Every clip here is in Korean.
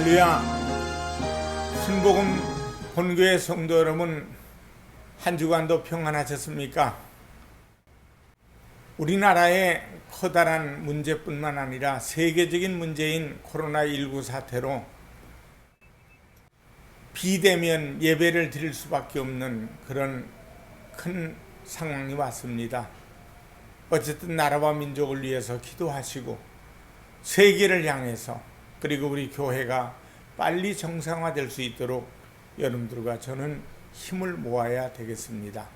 할렐루야. 순복음 본교회 성도 여러분 한 주간도 평안하셨습니까? 우리나라의 커다란 문제뿐만 아니라 세계적인 문제인 코로나19 사태로 비대면 예배를 드릴 수밖에 없는 그런 큰 상황이 왔습니다. 어쨌든 나라와 민족을 위해서 기도하시고 세계를 향해서 그리고 우리 교회가 빨리 정상화될 수 있도록 여러분들과 저는 힘을 모아야 되겠습니다.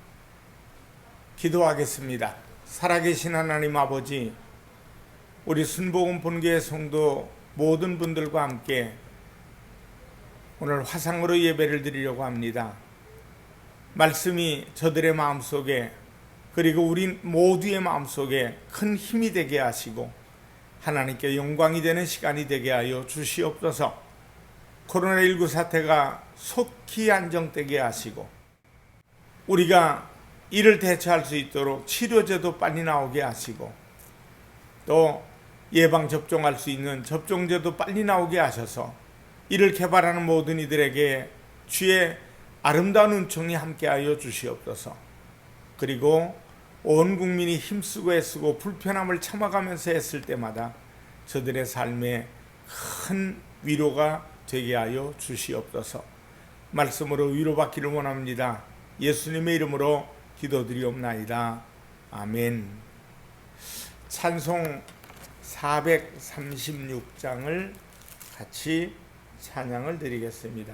기도하겠습니다. 살아계신 하나님 아버지, 우리 순복음 본교회 성도 모든 분들과 함께 오늘 화상으로 예배를 드리려고 합니다. 말씀이 저들의 마음속에 그리고 우리 모두의 마음속에 큰 힘이 되게 하시고 하나님께 영광이 되는 시간이 되게 하여 주시옵소서. 코로나19 사태가 속히 안정되게 하시고 우리가 이를 대처할 수 있도록 치료제도 빨리 나오게 하시고 또 예방 접종할 수 있는 접종제도 빨리 나오게 하셔서 이를 개발하는 모든 이들에게 주의 아름다운 은총이 함께하여 주시옵소서. 그리고 온 국민이 힘쓰고 애쓰고 불편함을 참아가면서 했을 때마다 저들의 삶에 큰 위로가 되게 하여 주시옵소서. 말씀으로 위로받기를 원합니다. 예수님의 이름으로 기도드리옵나이다. 아멘. 찬송 436장을 같이 찬양을 드리겠습니다.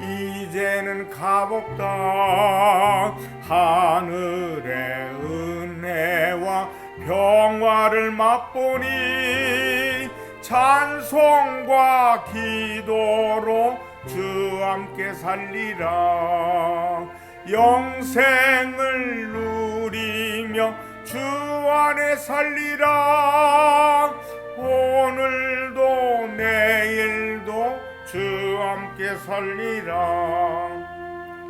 이제는 값없다 하늘의 은혜와 평화를 맛보니 찬송과 기도로 주 함께 살리라. 영생을 누리며 주 안에 살리라. 오늘도 내일도 주 함께 살리라.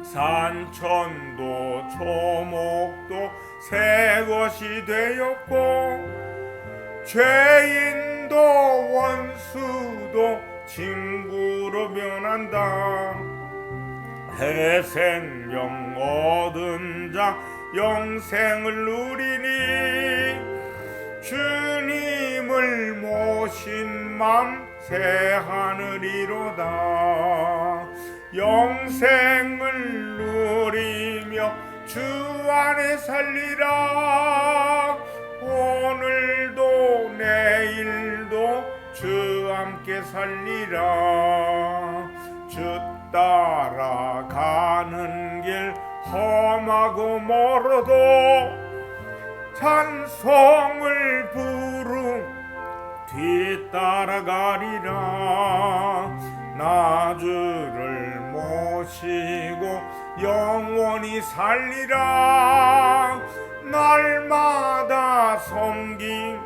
산천도 초목도 새 것이 되었고 죄인도 원수도 친구로 변한다. 해생명 얻은 자 영생을 누리니 주님을 모신 맘 새 하늘이로다. 영생을 누리며 주 안에 살리라. 오늘도 내일도 주 함께 살리라. 주 따라가는 길 험하고 멀어도 찬송을 부르 뒤따라가리라. 나 주를 모시고 영원히 살리라. 날마다 섬김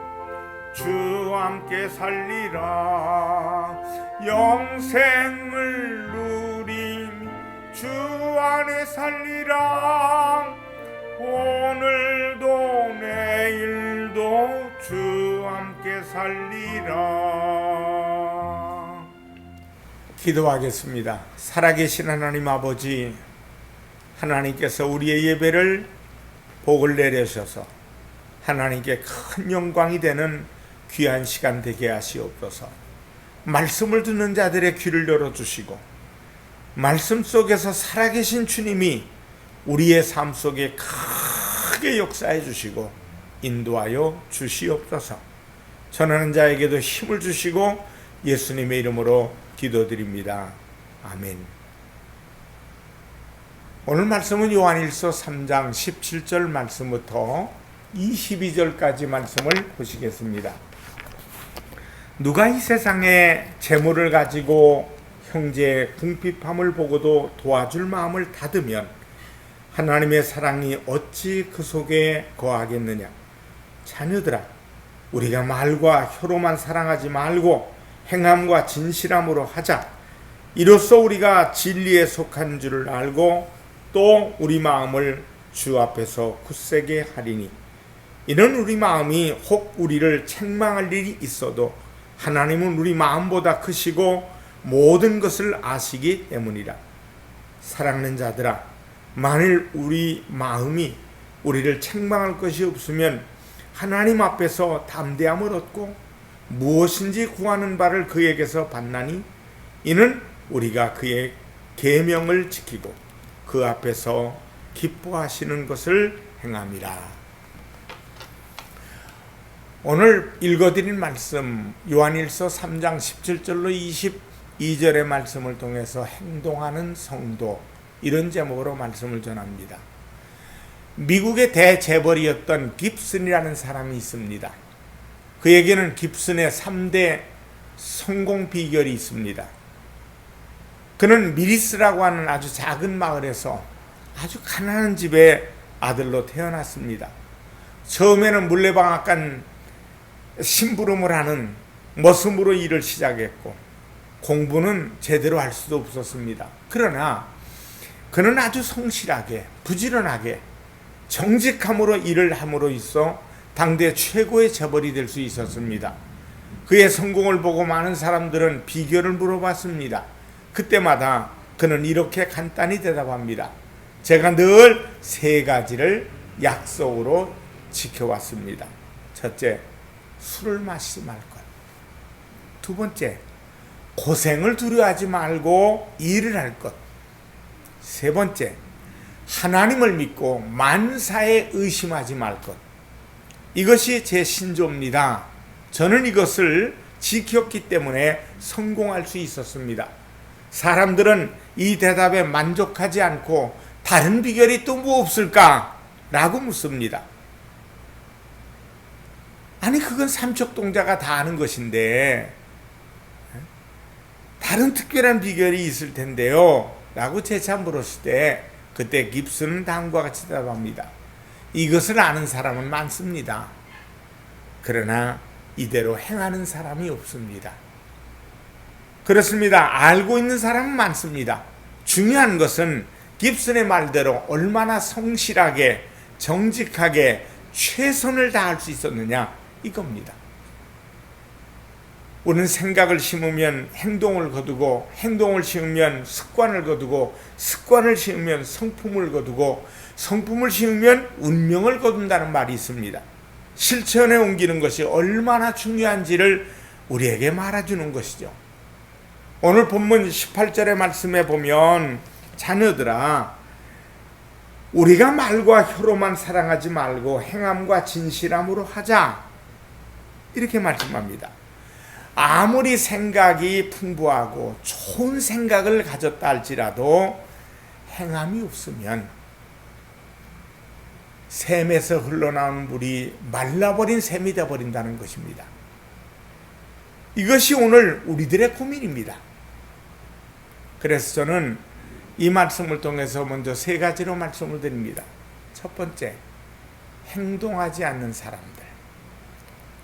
주 함께 살리라. 영생을 누림 주 안에 살리라 오늘도 내일도 주 함께 살리라 기도하겠습니다. 살아계신 하나님 아버지 하나님께서 우리의 예배를 복을 내려셔서 하나님께 큰 영광이 되는 귀한 시간 되게 하시옵소서. 말씀을 듣는 자들의 귀를 열어주시고 말씀 속에서 살아계신 주님이 우리의 삶 속에 크게 역사해 주시고 인도하여 주시옵소서. 전하는 자에게도 힘을 주시고 예수님의 이름으로 기도드립니다. 아멘. 오늘 말씀은 요한일서 3장 17절 말씀부터 22절까지 말씀을 보시겠습니다. 누가 이 세상에 재물을 가지고 형제의 궁핍함을 보고도 도와줄 마음을 닫으면 하나님의 사랑이 어찌 그 속에 거하겠느냐? 자녀들아, 우리가 말과 혀로만 사랑하지 말고 행함과 진실함으로 하자. 이로써 우리가 진리에 속한 줄을 알고 또 우리 마음을 주 앞에서 굳세게 하리니 이는 우리 마음이 혹 우리를 책망할 일이 있어도 하나님은 우리 마음보다 크시고 모든 것을 아시기 때문이라. 사랑하는 자들아, 만일 우리 마음이 우리를 책망할 것이 없으면 하나님 앞에서 담대함을 얻고 무엇인지 구하는 바를 그에게서 받나니 이는 우리가 그의 계명을 지키고 그 앞에서 기뻐하시는 것을 행함이라. 오늘 읽어드린 말씀 요한일서 3장 17절로 22절의 말씀을 통해서 행동하는 성도 이런 제목으로 말씀을 전합니다. 미국의 대재벌이었던 깁슨이라는 사람이 있습니다. 그에게는 깁슨의 3대 성공 비결이 있습니다. 그는 미리스라고 하는 아주 작은 마을에서 아주 가난한 집의 아들로 태어났습니다. 처음에는 물레방앗간 심부름을 하는 머슴으로 일을 시작했고 공부는 제대로 할 수도 없었습니다. 그러나 그는 아주 성실하게 부지런하게 정직함으로 일을 함으로 있어 당대 최고의 재벌이 될 수 있었습니다. 그의 성공을 보고 많은 사람들은 비결을 물어봤습니다. 그때마다 그는 이렇게 간단히 대답합니다. 제가 늘 세 가지를 약속으로 지켜왔습니다. 첫째, 술을 마시지 말 것. 두 번째, 고생을 두려워하지 말고 일을 할 것. 세 번째, 하나님을 믿고 만사에 의심하지 말 것. 이것이 제 신조입니다. 저는 이것을 지켰기 때문에 성공할 수 있었습니다. 사람들은 이 대답에 만족하지 않고 다른 비결이 또 뭐 없을까? 라고 묻습니다. 아니 그건 삼척동자가 다 아는 것인데 다른 특별한 비결이 있을 텐데요. 라고 재차 물었을 때 그때 깁스는 다음과 같이 대답합니다. 이것을 아는 사람은 많습니다. 그러나 이대로 행하는 사람이 없습니다. 그렇습니다. 알고 있는 사람은 많습니다. 중요한 것은 깁슨의 말대로 얼마나 성실하게 정직하게 최선을 다할 수 있었느냐 이겁니다. 우리는 생각을 심으면 행동을 거두고 행동을 심으면 습관을 거두고 습관을 심으면 성품을 거두고 성품을 심으면 운명을 거둔다는 말이 있습니다. 실천에 옮기는 것이 얼마나 중요한지를 우리에게 말해주는 것이죠. 오늘 본문 18절의 말씀에 보면 자녀들아 우리가 말과 혀로만 사랑하지 말고 행함과 진실함으로 하자. 이렇게 말씀합니다. 아무리 생각이 풍부하고 좋은 생각을 가졌다 할지라도 행함이 없으면 샘에서 흘러나오는 물이 말라버린 샘이 되어버린다는 것입니다. 이것이 오늘 우리들의 고민입니다. 그래서 저는 이 말씀을 통해서 먼저 세 가지로 말씀을 드립니다. 첫 번째, 행동하지 않는 사람들.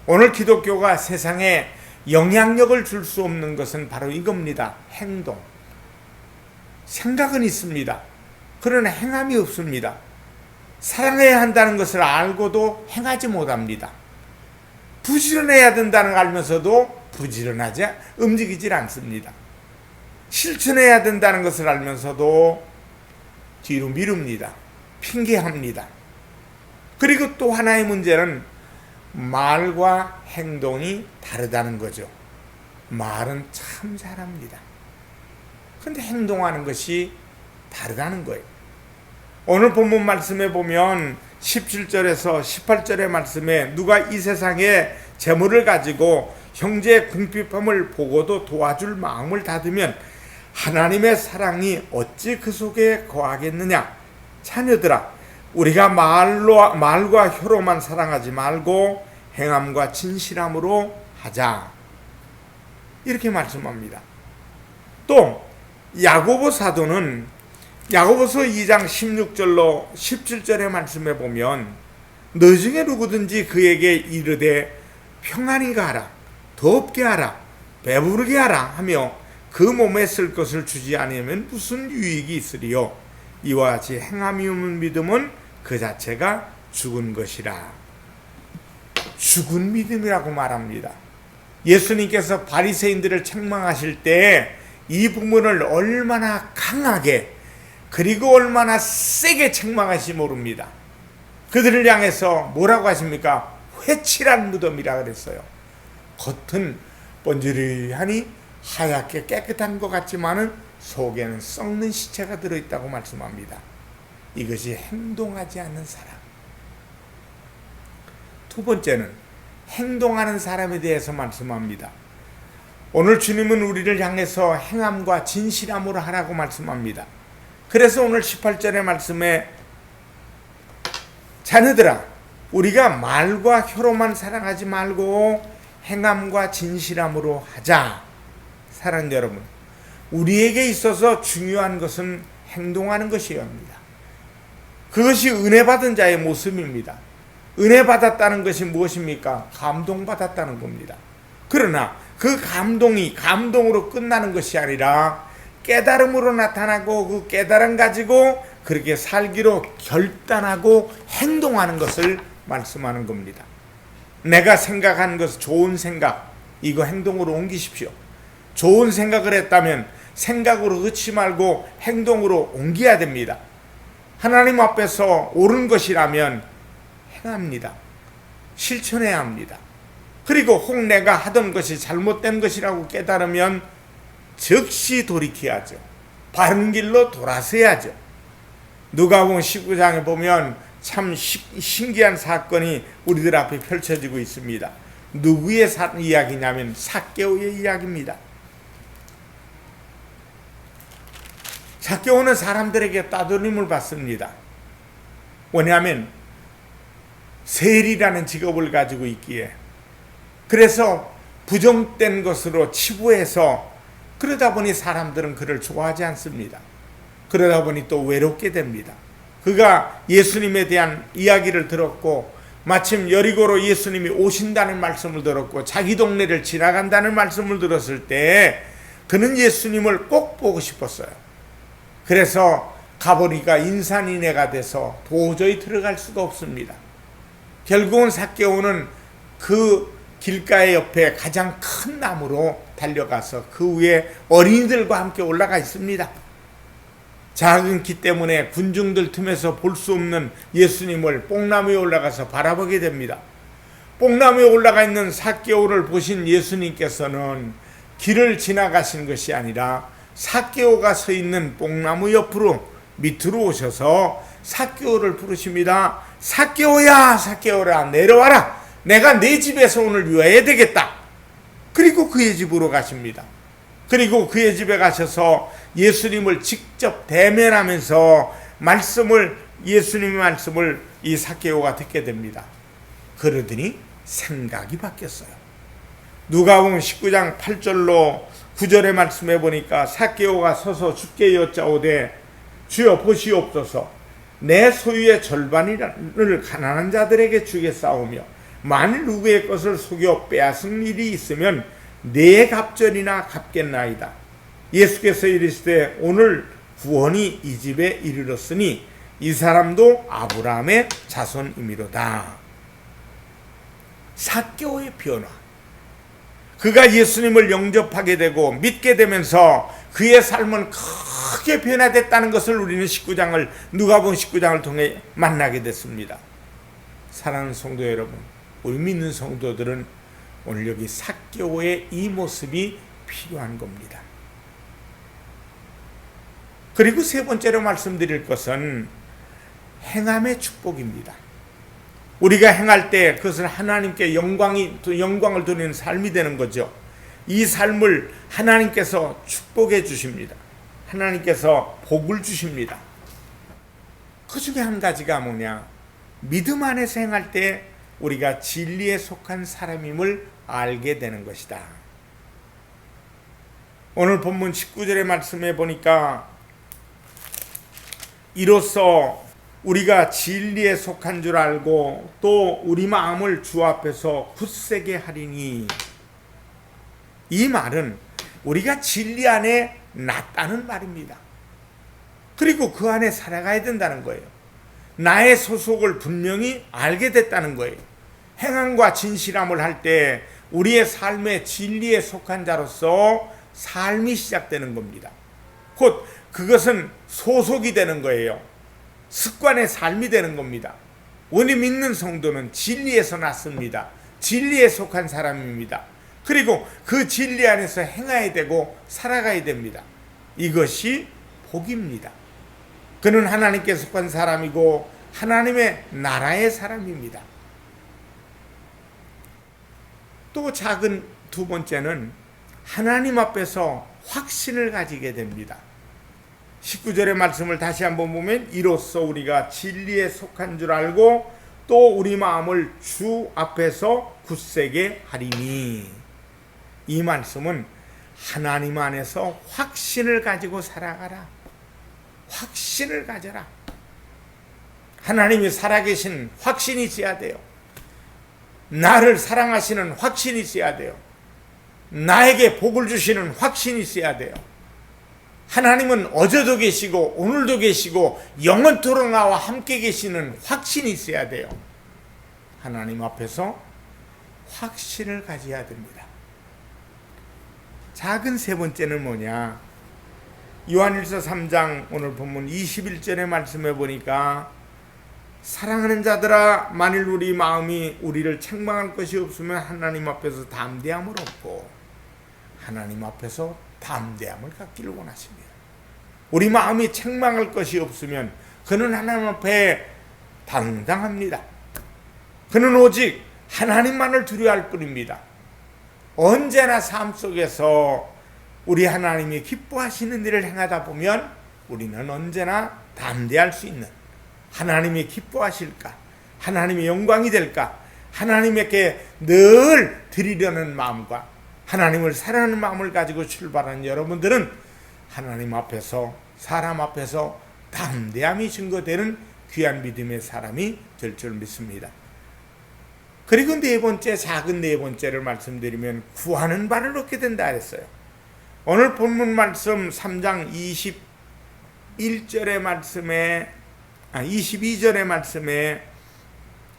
오늘 기독교가 세상에 영향력을 줄 수 없는 것은 바로 이겁니다. 행동. 생각은 있습니다. 그러나 행함이 없습니다. 사랑해야 한다는 것을 알고도 행하지 못합니다. 부지런해야 된다는 걸 알면서도 부지런하지 움직이질 않습니다. 실천해야 된다는 것을 알면서도 뒤로 미룹니다. 핑계합니다. 그리고 또 하나의 문제는 말과 행동이 다르다는 거죠. 말은 참 잘합니다. 근데 행동하는 것이 다르다는 거예요. 오늘 본문 말씀에 보면 17절에서 18절의 말씀에 누가 이 세상에 재물을 가지고 형제의 궁핍함을 보고도 도와줄 마음을 닫으면 하나님의 사랑이 어찌 그 속에 거하겠느냐? 자녀들아, 우리가 말로 말과 혀로만 사랑하지 말고 행함과 진실함으로 하자. 이렇게 말씀합니다. 또 야고보 사도는 야고보서 2장 16절로 17절의 말씀에 보면 너 중에 누구든지 그에게 이르되 평안히 가라 덥게 하라 배부르게 하라 하며 그 몸에 쓸 것을 주지 않으면 무슨 유익이 있으리요 이와 같이 행함이 없는 믿음은 그 자체가 죽은 것이라 죽은 믿음이라고 말합니다. 예수님께서 바리새인들을 책망하실 때 이 부분을 얼마나 강하게 그리고 얼마나 세게 책망하시 모릅니다. 그들을 향해서 뭐라고 하십니까? 회칠한 무덤이라 그랬어요. 겉은 번지르하니 하얗게 깨끗한 것 같지만은 속에는 썩는 시체가 들어있다고 말씀합니다. 이것이 행동하지 않는 사람. 두 번째는 행동하는 사람에 대해서 말씀합니다. 오늘 주님은 우리를 향해서 행함과 진실함으로 하라고 말씀합니다. 그래서 오늘 18절의 말씀에 자녀들아 우리가 말과 혀로만 사랑하지 말고 행함과 진실함으로 하자. 사랑 여러분, 우리에게 있어서 중요한 것은 행동하는 것이어야 합니다. 그것이 은혜 받은 자의 모습입니다. 은혜 받았다는 것이 무엇입니까? 감동 받았다는 겁니다. 그러나 그 감동이 감동으로 끝나는 것이 아니라 깨달음으로 나타나고 그 깨달음 가지고 그렇게 살기로 결단하고 행동하는 것을 말씀하는 겁니다. 내가 생각한 것 좋은 생각 이거 행동으로 옮기십시오. 좋은 생각을 했다면 생각으로 그치 말고 행동으로 옮겨야 됩니다. 하나님 앞에서 옳은 것이라면 행합니다. 실천해야 합니다. 그리고 혹 내가 하던 것이 잘못된 것이라고 깨달으면 즉시 돌이켜야죠. 바른 길로 돌아서야죠. 누가복음 19장에 보면 참 신기한 사건이 우리들 앞에 펼쳐지고 있습니다. 누구의 사, 이야기냐면 사개오의 이야기입니다. 사개오는 사람들에게 따돌림을 받습니다. 왜냐하면 세리라는 직업을 가지고 있기에 그래서 부정된 것으로 치부해서 그러다 보니 사람들은 그를 좋아하지 않습니다. 그러다 보니 또 외롭게 됩니다. 그가 예수님에 대한 이야기를 들었고 마침 여리고로 예수님이 오신다는 말씀을 들었고 자기 동네를 지나간다는 말씀을 들었을 때 그는 예수님을 꼭 보고 싶었어요. 그래서 가보니까 인산인해가 돼서 도저히 들어갈 수가 없습니다. 결국은 사개오는 그 길가의 옆에 가장 큰 나무로 달려가서 그 위에 어린이들과 함께 올라가 있습니다. 작은 키 때문에 군중들 틈에서 볼 수 없는 예수님을 뽕나무에 올라가서 바라보게 됩니다. 뽕나무에 올라가 있는 사개오를 보신 예수님께서는 길을 지나가신 것이 아니라 사개오가 서 있는 뽕나무 옆으로 밑으로 오셔서 사개오를 부르십니다. 사개오야, 사개오라 내려와라. 내가 내 집에서 오늘 유해야 되겠다. 그리고 그의 집으로 가십니다. 그리고 그의 집에 가셔서 예수님을 직접 대면하면서 말씀을 예수님의 말씀을 이 사케오가 듣게 됩니다. 그러더니 생각이 바뀌었어요. 누가복음 19장 8절로 9절의 말씀해 보니까 사케오가 서서 주께 여짜오되 주여 보시옵소서 내 소유의 절반을 가난한 자들에게 주겠사오며 만일 누구의 것을 속여 빼앗은 일이 있으면 네 갑절이나 갚겠나이다. 예수께서 이르시되 오늘 구원이 이 집에 이르렀으니 이 사람도 아브라함의 자손이미로다. 사교의 변화. 그가 예수님을 영접하게 되고 믿게 되면서 그의 삶은 크게 변화됐다는 것을 우리는 19장을 누가복음 19장을 통해 만나게 됐습니다. 사랑하는 성도 여러분, 우리 믿는 성도들은 오늘 여기 사개오의 이 모습이 필요한 겁니다. 그리고 세 번째로 말씀드릴 것은 행함의 축복입니다. 우리가 행할 때 그것을 하나님께 영광이 영광을 돌리는 삶이 되는 거죠. 이 삶을 하나님께서 축복해 주십니다. 하나님께서 복을 주십니다. 그 중에 한 가지가 뭐냐? 믿음 안에서 행할 때 우리가 진리에 속한 사람임을 알게 되는 것이다. 오늘 본문 19절의 말씀에 보니까 이로써 우리가 진리에 속한 줄 알고 또 우리 마음을 주 앞에서 굳세게 하리니 이 말은 우리가 진리 안에 낫다는 말입니다. 그리고 그 안에 살아가야 된다는 거예요. 나의 소속을 분명히 알게 됐다는 거예요. 행함과 진실함을 할 때 우리의 삶의 진리에 속한 자로서 삶이 시작되는 겁니다. 곧 그것은 소속이 되는 거예요. 습관의 삶이 되는 겁니다. 우리 믿는 성도는 진리에서 났습니다. 진리에 속한 사람입니다. 그리고 그 진리 안에서 행해야 되고 살아가야 됩니다. 이것이 복입니다. 그는 하나님께 속한 사람이고 하나님의 나라의 사람입니다. 또 작은 두 번째는 하나님 앞에서 확신을 가지게 됩니다. 19절의 말씀을 다시 한번 보면 이로써 우리가 진리에 속한 줄 알고 또 우리 마음을 주 앞에서 굳세게 하리니 이 말씀은 하나님 안에서 확신을 가지고 살아가라. 확신을 가져라. 하나님이 살아계신 확신이 있어야 돼요. 나를 사랑하시는 확신이 있어야 돼요. 나에게 복을 주시는 확신이 있어야 돼요. 하나님은 어제도 계시고 오늘도 계시고 영원토록 나와 함께 계시는 확신이 있어야 돼요. 하나님 앞에서 확신을 가져야 됩니다. 작은 세 번째는 뭐냐? 요한일서 3장 오늘 본문 21절의 말씀에 보니까 사랑하는 자들아 만일 우리 마음이 우리를 책망할 것이 없으면 하나님 앞에서 담대함을 얻고 하나님 앞에서 담대함을 갖기를 원하십니다. 우리 마음이 책망할 것이 없으면 그는 하나님 앞에 당당합니다. 그는 오직 하나님만을 두려워할 뿐입니다. 언제나 삶 속에서 우리 하나님이 기뻐하시는 일을 행하다 보면 우리는 언제나 담대할 수 있는 하나님이 기뻐하실까? 하나님의 영광이 될까? 하나님에게 늘 드리려는 마음과 하나님을 사랑하는 마음을 가지고 출발하는 여러분들은 하나님 앞에서 사람 앞에서 담대함이 증거되는 귀한 믿음의 사람이 될 줄 믿습니다. 그리고 네 번째 작은 네 번째를 말씀드리면 구하는 바를 얻게 된다 했어요. 오늘 본문 말씀 3장 21절의 말씀에 아 22절의 말씀에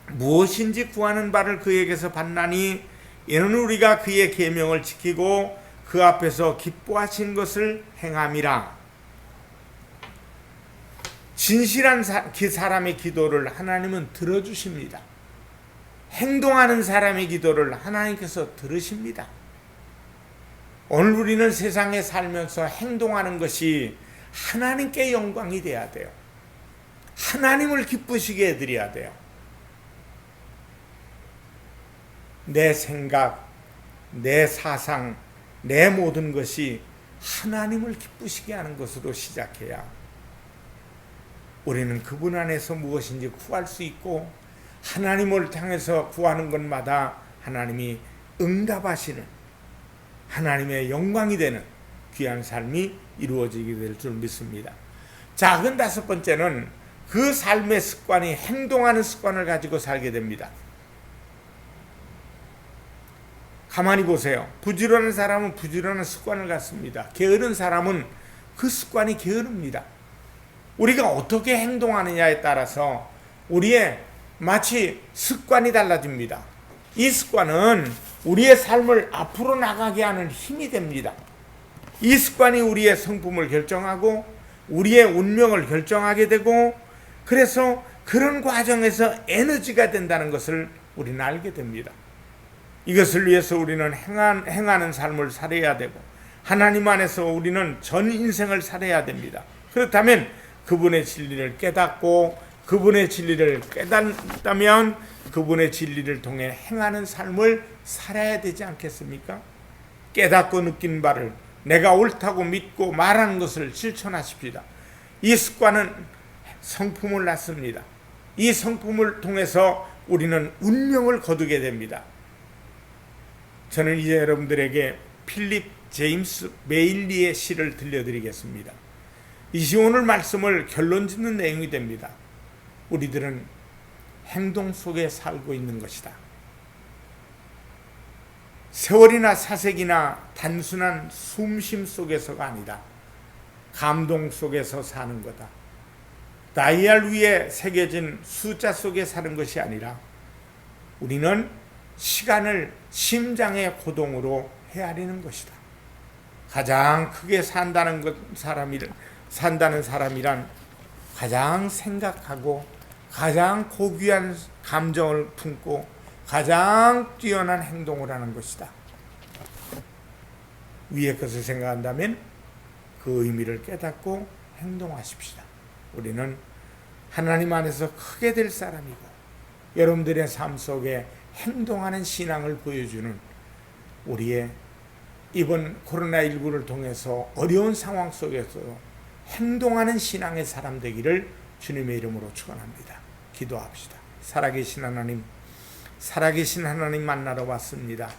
무엇인지 구하는 바를 그에게서 받나니 이는 우리가 그의 계명을 지키고 그 앞에서 기뻐하신 것을 행함이라. 진실한 사, 그 사람의 기도를 하나님은 들어주십니다. 행동하는 사람의 기도를 하나님께서 들으십니다. 오늘 우리는 세상에 살면서 행동하는 것이 하나님께 영광이 돼야 돼요. 하나님을 기쁘시게 해드려야 돼요. 내 생각, 내 사상, 내 모든 것이 하나님을 기쁘시게 하는 것으로 시작해야 우리는 그분 안에서 무엇인지 구할 수 있고 하나님을 향해서 구하는 것마다 하나님이 응답하시는 하나님의 영광이 되는 귀한 삶이 이루어지게 될 줄 믿습니다. 작은 다섯 번째는 그 삶의 습관이 행동하는 습관을 가지고 살게 됩니다. 가만히 보세요. 부지런한 사람은 부지런한 습관을 갖습니다. 게으른 사람은 그 습관이 게으릅니다. 우리가 어떻게 행동하느냐에 따라서 우리의 마치 습관이 달라집니다. 이 습관은 우리의 삶을 앞으로 나가게 하는 힘이 됩니다. 이 습관이 우리의 성품을 결정하고 우리의 운명을 결정하게 되고 그래서 그런 과정에서 에너지가 된다는 것을 우리는 알게 됩니다. 이것을 위해서 우리는 행한, 행하는 삶을 살아야 되고 하나님 안에서 우리는 전 인생을 살아야 됩니다. 그렇다면 그분의 진리를 깨닫고 그분의 진리를 깨닫다면 그분의 진리를 통해 행하는 삶을 살아야 되지 않겠습니까? 깨닫고 느낀 바를 내가 옳다고 믿고 말하는 것을 실천하십시다. 이 습관은 성품을 낳습니다. 이 성품을 통해서 우리는 운명을 거두게 됩니다. 저는 이제 여러분들에게 필립 제임스 메일리의 시를 들려드리겠습니다. 이 시 오늘 말씀을 결론 짓는 내용이 됩니다. 우리들은 행동 속에 살고 있는 것이다. 세월이나 사색이나 단순한 숨쉼 속에서가 아니다. 감동 속에서 사는 거다. 다이얼 위에 새겨진 숫자 속에 사는 것이 아니라 우리는 시간을 심장의 고동으로 헤아리는 것이다. 가장 크게 산다는 것 사람이 산다는 사람이란 가장 생각하고 가장 고귀한 감정을 품고 가장 뛰어난 행동을 하는 것이다. 위의 것을 생각한다면 그 의미를 깨닫고 행동하십시다. 우리는 하나님 안에서 크게 될 사람이고 여러분들의 삶 속에 행동하는 신앙을 보여주는 우리의 이번 코로나19를 통해서 어려운 상황 속에서 행동하는 신앙의 사람 되기를 주님의 이름으로 축원합니다. 기도합시다. 살아계신 하나님, 살아계신 하나님 만나러 왔습니다.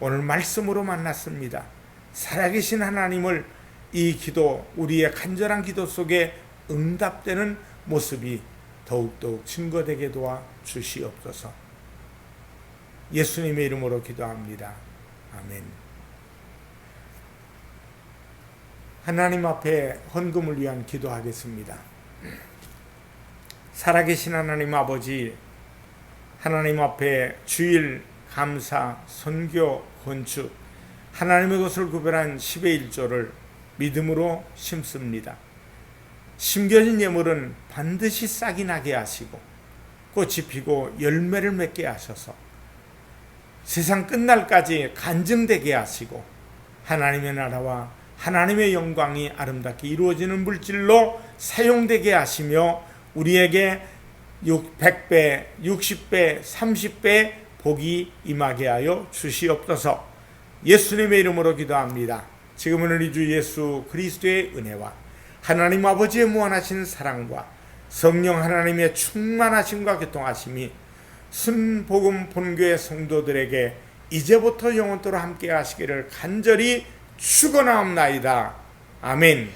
오늘 말씀으로 만났습니다. 살아계신 하나님을 이 기도, 우리의 간절한 기도 속에 응답되는 모습이 더욱더욱 증거되게 도와 주시옵소서. 예수님의 이름으로 기도합니다. 아멘. 하나님 앞에 헌금을 위한 기도하겠습니다. 살아계신 하나님 아버지, 하나님 앞에 주일, 감사, 선교, 건축, 하나님의 것을 구별한 10의 1조를 믿음으로 심습니다. 심겨진 예물은 반드시 싹이 나게 하시고 꽃이 피고 열매를 맺게 하셔서 세상 끝날까지 간증되게 하시고 하나님의 나라와 하나님의 영광이 아름답게 이루어지는 물질로 사용되게 하시며 우리에게 100배, 60배, 30배 복이 임하게 하여 주시옵소서. 예수님의 이름으로 기도합니다. 지금은 우리 주 예수 그리스도의 은혜와 하나님 아버지의 무한하신 사랑과 성령 하나님의 충만하심과 교통하심이 순복음 본교의 성도들에게 이제부터 영원토록 함께 하시기를 간절히 축원하옵나이다. 아멘.